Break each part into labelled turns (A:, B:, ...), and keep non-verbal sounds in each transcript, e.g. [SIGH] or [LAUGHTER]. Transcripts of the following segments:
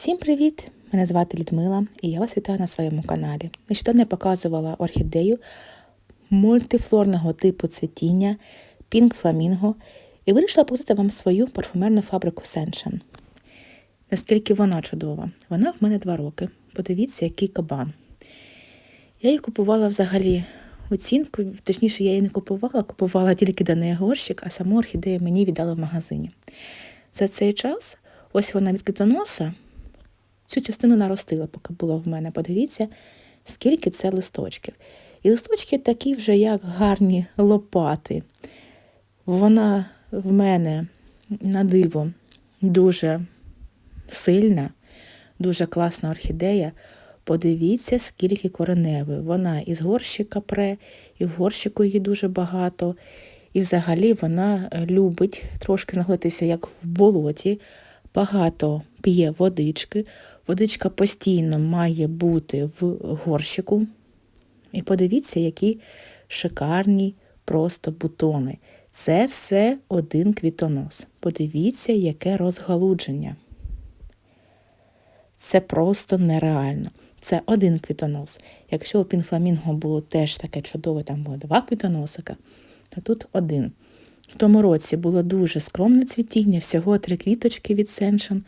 A: Всім привіт! Мене звати Людмила і я вас вітаю на своєму каналі. Нещодавно я показувала орхідею мультифлорного типу цвітіння Pink Flamingo і вирішила показати вам свою парфумерну фабрику Senshan. Наскільки вона чудова. Вона в мене два роки. Подивіться, який кабан. Я її купувала взагалі оцінку, точніше, я її не купувала, купувала тільки даний горщик, а саму орхідею мені віддали в магазині. За цей час, ось вона від квітоноса, цю частину наростила, поки була в мене. Подивіться, скільки це листочків. І листочки такі вже, як гарні лопати. Вона в мене на диво дуже сильна, дуже класна орхідея. Подивіться, скільки кореневої. Вона із горщика пре, і в горщику її дуже багато. І взагалі вона любить трошки знаходитися як в болоті, багато п'є водички. Водичка постійно має бути в горщику. І подивіться, які шикарні просто бутони. Це все один квітонос. Подивіться, яке розгалудження. Це просто нереально. Це один квітонос. Якщо у Пінфламінго було теж таке чудове, там було два квітоносика, то тут один. В тому році було дуже скромне цвітіння, всього три квіточки від Сеншан.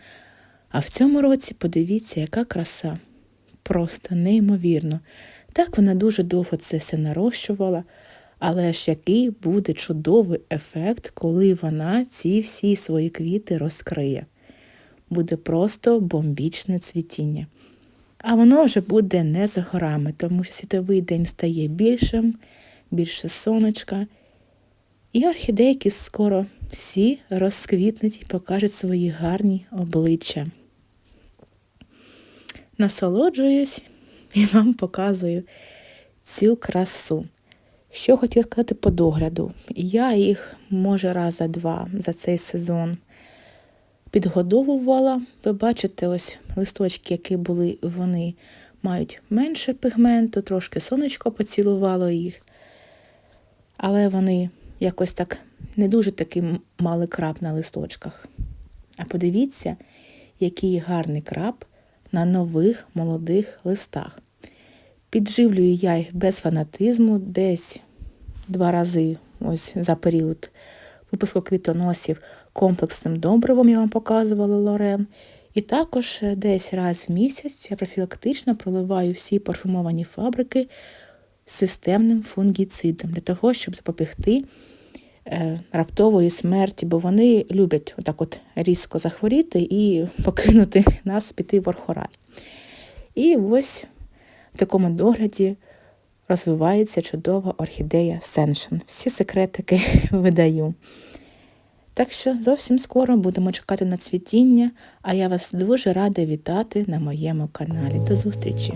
A: А в цьому році подивіться, яка краса. Просто неймовірно. Так вона дуже довго це все нарощувала, але ж який буде чудовий ефект, коли вона ці всі свої квіти розкриє. Буде просто бомбічне цвітіння. А воно вже буде не за горами, тому що світовий день стає більшим, більше сонечка. І орхідейки скоро всі розквітнуть і покажуть свої гарні обличчя. Насолоджуюсь і вам показую цю красу. Що хотіла сказати по догляду. Я їх, може, раз за два за цей сезон підгодовувала. Ви бачите, ось листочки, які були, вони мають менше пігменту, трошки сонечко поцілувало їх. Але вони якось так не дуже таки мали краб на листочках. А подивіться, який гарний краб на нових молодих листах. Підживлюю я їх без фанатизму, десь два рази ось за період випуску квітоносів комплексним добривом я вам показувала Лорен. І також десь раз в місяць я профілактично проливаю всі парфумовані фабрики системним фунгіцидом для того, щоб запобігти е, раптової смерті, бо вони люблять отак от різко захворіти і [LAUGHS] покинути нас піти в орхорай. І ось в такому догляді розвивається чудова орхідея Сеншен. Всі секретики [LAUGHS] видаю. Так що зовсім скоро будемо чекати на цвітіння, а я вас дуже рада вітати на моєму каналі. До зустрічі!